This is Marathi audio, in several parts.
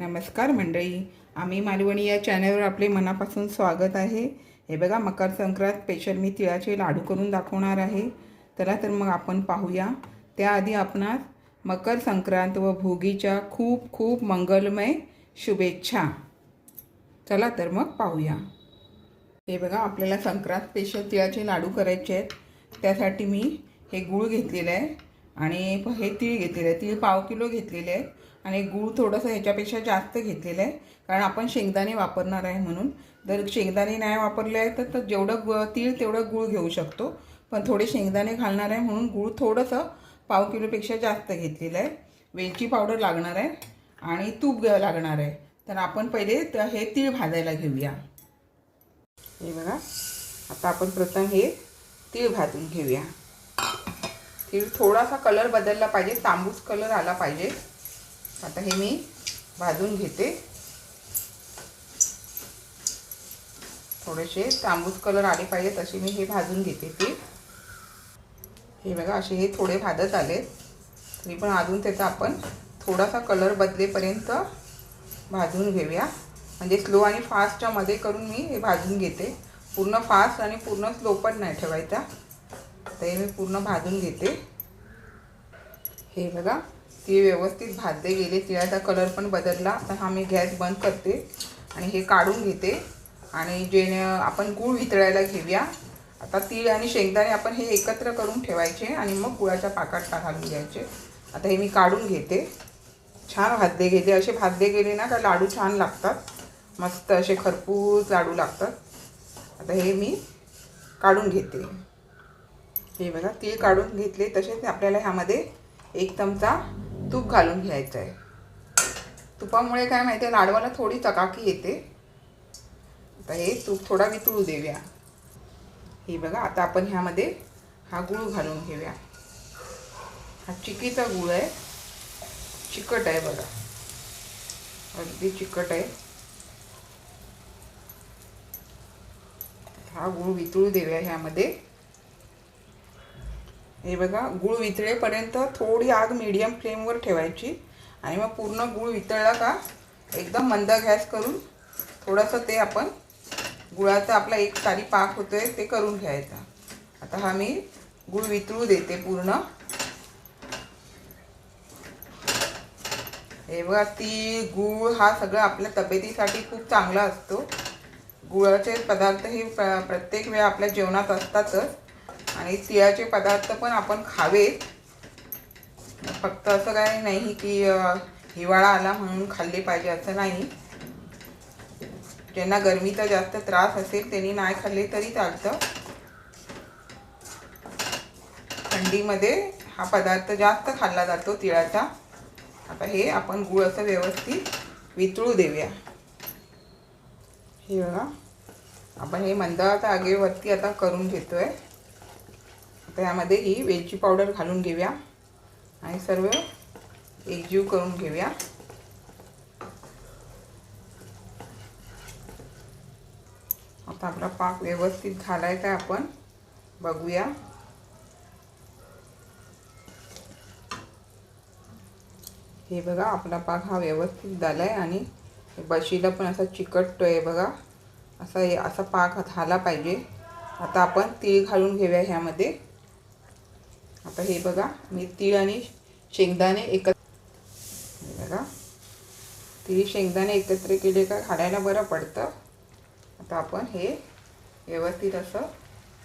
नमस्कार मंडळी आम्ही मालवणी या चॅनलवर आपले मनापासून स्वागत आहे. हे बघा मकर संक्रांत स्पेशल मी तिळाचे लाडू करून दाखवणार आहे. चला तर मग आपण पाहूया. त्याआधी आपणास मकर संक्रांत व भोगीच्या खूप खूप मंगलमय शुभेच्छा. चला तर मग पाहूया. हे बघा आपल्याला संक्रांत स्पेशल तिळाचे लाडू करायचे आहेत. त्यासाठी मी हे गूळ घेतलेलं आहे आणि हे तीळ घेतलेलं आहे. तीळ पाव किलो घेतलेले आहेत. आणि गूळ थोडंसं ह्याच्यापेक्षा जास्त घेतलेलं आहे. कारण आपण शेंगदाणे वापरणार आहे म्हणून. जर शेंगदाणे नाही वापरले आहे तर तर जेवढं ग तीळ तेवढं गूळ घेऊ शकतो. पण थोडे शेंगदाणे घालणार आहे म्हणून गूळ थोडंसं पाव किलोपेक्षा जास्त घेतलेलं आहे. वेलची पावडर लागणार आहे आणि तूप लागणार आहे. तर आपण पहिले तर हे तीळ भाजायला घेऊया. हे बघा. आता आपण प्रथम हे तीळ भाजून घेऊया. तीळ थोडासा कलर बदलला पाहिजे. तांबूस कलर आला पाहिजे. आता हे मी भाजून घेते. थोडेसे तांबूस कलर आले पाहिजे तसे मी हे भाजून घेते पीठ. हे बघा असे हे थोडे भाजत आले तरी पण अजून त्याचा आपण थोडासा कलर बदलेपर्यंत भाजून घेऊया. म्हणजे स्लो आणि फास्टच्या मध्ये करून मी हे भाजून घेते. पूर्ण फास्ट आणि पूर्ण स्लो पण नाही ठेवायचा. तर हे मी पूर्ण भाजून घेते. हे बघा. ते व्यवस्थित भाजले गेले. तिळाचा कलर पण बदलला. तर हा मी गॅस बंद करते आणि हे काढून घेते. आणि जे आपण गूळ वितळायला घेऊया. आता तीळ आणि शेंगदाणे आपण हे एकत्र करून ठेवायचे आणि मग गुळाच्या पाकात घालून घ्यायचे. आता हे मी काढून घेते. छान भाजले गेले. असे भाजले गेले ना का लाडू छान लागतात. मस्त असे खरपूस लाडू लागतात. आता हे मी काढून घेते. हे बघा तीळ काढून घेतले. तसेच आपल्याला ह्यामध्ये एक चमचा तूप घालून घ्यायचं आहे तुपामुळे काय माहिती आहे लाडवाला थोडी चकाकी येते. आता हे तूप थोडा वितळू देऊया. हे बघा आता आपण ह्यामध्ये हा गूळ घालून घेऊया. हा चिकीचा गूळ आहे. चिकट आहे बघा. अगदी चिकट आहे. हा गूळ वितळू देऊया ह्यामध्ये. हे बघा गूळ वितळेपर्यंत थोडी आग मीडियम फ्लेमवर ठेवायची. आणि मग पूर्ण गूळ वितळला का एकदम मंद गॅस करून थोडंसं ते आपण गुळाचा आपला एक सारी पाक होतो आहे ते करून घ्यायचा. आता हा मी गूळ वितळू देते पूर्ण. हे बघा तीळ गूळ हा सगळं आपल्या तब्येतीसाठी खूप चांगला असतो. गुळाचे पदार्थ हे प्रत्येक वेळा आपल्या जेवणात असतातच. आणि तिळाचे पदार्थ पण आपण खावेत. फक्त असं काय नाही की हिवाळा आला म्हणून खाल्ले पाहिजे असं नाही. ज्यांना गरमीचा जास्त त्रास असेल त्यांनी नाही खाल्ले तरी चालतं. थंडीमध्ये हा पदार्थ जास्त खाल्ला जातो तिळाचा. आता हे आपण गूळ असं व्यवस्थित वितळू देऊया. हे बघा. आपण हे मंदाच्या आगेवरती आता करून घेतोय. तर यामध्ये ही वेलची पावडर घालून घेऊया. आणि सर्व एकजीव करून घेऊया. आता आपला पाक व्यवस्थित झालाय का आपण बघूया. हे बघा आपला पाक हा व्यवस्थित झाला आहे आणि बशीला पण असा चिकटतो आहे बघा. असा हे असा पाक झाला पाहिजे. आता आपण तीळ घालून घेऊया ह्यामध्ये. आता हे बघा मी तीळ आणि शेंगदाणे एकत्र बघा. तीळ शेंगदाणे एकत्र केले का खाण्याला बरं पडतं. आता आपण हे व्यवस्थित असं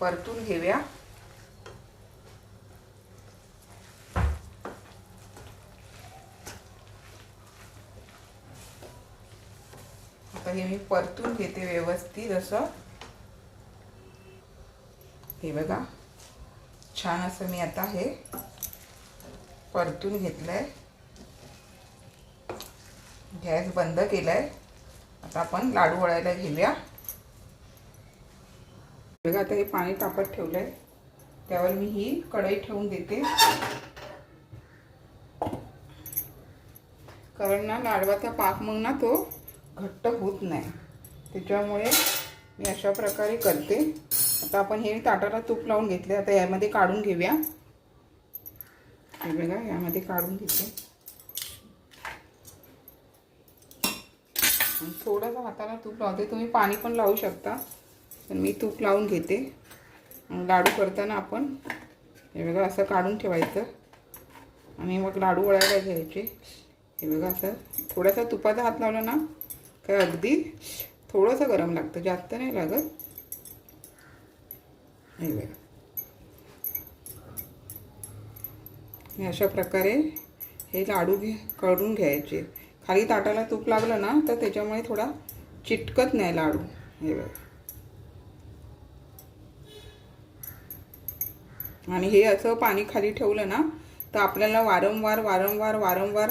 परतून घेऊया. आता हे मी परतून घेते व्यवस्थित असं. हे बघा. छान असं मी आता हे परतून घेतलं आहे गॅस बंद केलाय. आता आपण लाडू वळायला घेऊया. बघा आता हे पाणी तापत ठेवलंय. त्यावर मी ही कढई ठेवून देते. कारण ना लाडवाचा पाक मग ना तो घट्ट होत नाही. त्याच्यामुळे मी अशा प्रकारे करते. आता आपण हे ताटाला तूप लावून घेतले आता यामध्ये काढून घेऊया. हे बघा यामध्ये काढून घेते. थोडंसं हाताला तूप लावते. तुम्ही पाणी पण लावू शकता. पण मी तूप लावून घेते. लाडू करताना आपण हे बघा असं काढून ठेवायचं. आणि मग लाडू वळायला घ्यायचे. हे बघा असं थोडासा तुपाचा हात लावला ना काय अगदी थोडंसं गरम लागतं. जास्त नाही लागत. हे बघा. अशा प्रकारे हे लाडू घे करून घ्यायचे. खाली ताटाला तूप लागलं ना तर त्याच्यामुळे थोडा चिटकत नाही लाडू. हे बघा. आणि हे असं पाणी खाली ठेवलं ना तर आपल्याला वारंवार वारंवार वारंवार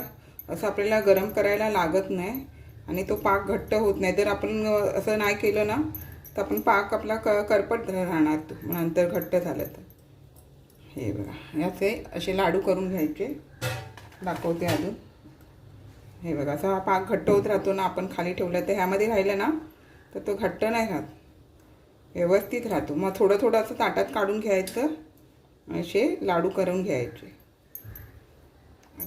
असं आपल्याला गरम करायला लागत नाही आणि तो पाक घट्ट होत नाही. जर आपण असं नाही केलं ना तर आपण पाक आपला क करपट राहणार नंतर घट्ट झालं तर. हे बघा. याचे असे लाडू करून घ्यायचे. दाखवते अजून. हे बघा असा हा पाक घट्ट होत राहतो ना आपण खाली ठेवलं तर ह्यामध्ये राहिलं ना तर तो घट्ट नाही राहत. व्यवस्थित राहतो. मग थोडं थोडं असं ताटात काढून घ्यायचं. असे लाडू करून घ्यायचे.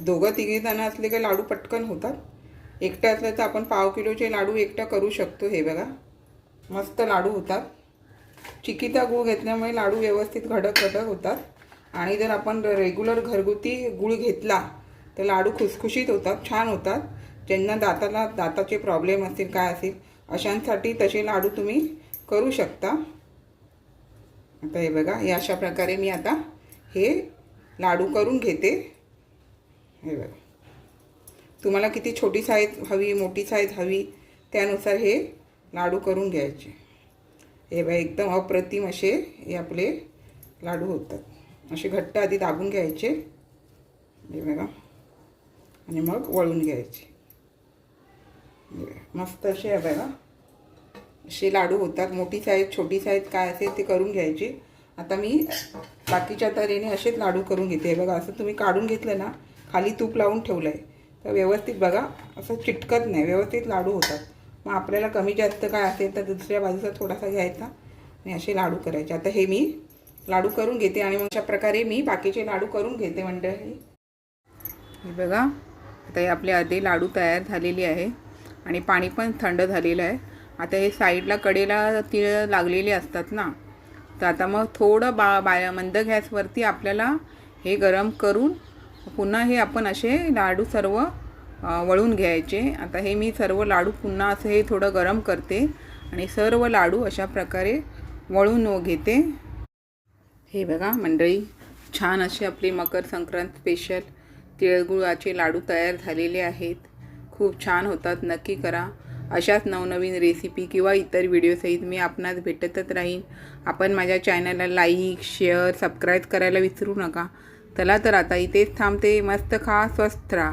दोघं तिघे जण असले की लाडू पटकन होतात. एकटं असलं तर आपण पाव किलोचे लाडू एकटं करू शकतो हे बघा. मस्त लाडू होतात. चिकीचा गूळ घेतल्यामुळे लाडू व्यवस्थित घडक घडक होतात. आणि जर आपण रेग्युलर घरगुती गूळ घेतला तर लाडू खुसखुशीत होतात छान होतात. ज्यांना दाताला दाताचे प्रॉब्लेम असतील काय असतील अशांसाठी तसे लाडू तुम्ही करू शकता. आता हे बघा हे अशा प्रकारे मी आता हे लाडू करून घेते. हे बघा. तुम्हाला किती छोटी साईज हवी मोठी साईज हवी त्यानुसार हे लाडू करून घ्यायचे. हे बघा एकदम अप्रतिम असे हे आपले लाडू होतात. असे घट्ट आधी दाबून घ्यायचे. हे बघा. आणि मग वळून घ्यायचे. मस्त असे आहे बघा. असे लाडू होतात. मोठी साईज छोटी साईज काय असेल ते करून घ्यायचे. आता मी बाकीच्या तऱ्हेने असेच लाडू करून घेते. हे बघा असं तुम्ही काढून घेतलं ना खाली तूप लावून ठेवलं आहे तर व्यवस्थित बघा असं चिटकत नाही. व्यवस्थित लाडू होतात. मग आपल्याला कमी जास्त काय असेल तर दुसऱ्या बाजूचा थोडासा घ्यायचा. आणि असे लाडू करायचे. आता हे मी लाडू करून घेते आणि मग अशा प्रकारे मी बाकीचे लाडू करून घेते मंडळी. हे बघा आता हे आपले आधी लाडू तयार झालेले आहे. आणि पाणी पण थंड झालेलं आहे. आता हे साईडला कडेला तिळ लागलेले असतात ना तर आता मग थोडं बा बाया मंद गॅसवरती आपल्याला हे गरम करून पुन्हा हे आपण असे लाडू सर्व वळून घ्यायचे. आता हे मी सर्व लाडू पुन्हा असं हे थोडं गरम करते आणि सर्व लाडू अशा प्रकारे वळून घेते. हे बघा मंडळी छान असे आपले मकर संक्रांत स्पेशल तिळगुळाचे लाडू तयार झालेले आहेत. खूप छान होतात नक्की करा. अशाच नवनवीन रेसिपी किंवा इतर व्हिडिओसहित मी आपणास भेटतच राहीन. आपण माझ्या चॅनलला लाईक शेअर सबस्क्राईब करायला विसरू नका. चला तर आता इथेच थांबते. मस्त खा स्वस्थ राहा.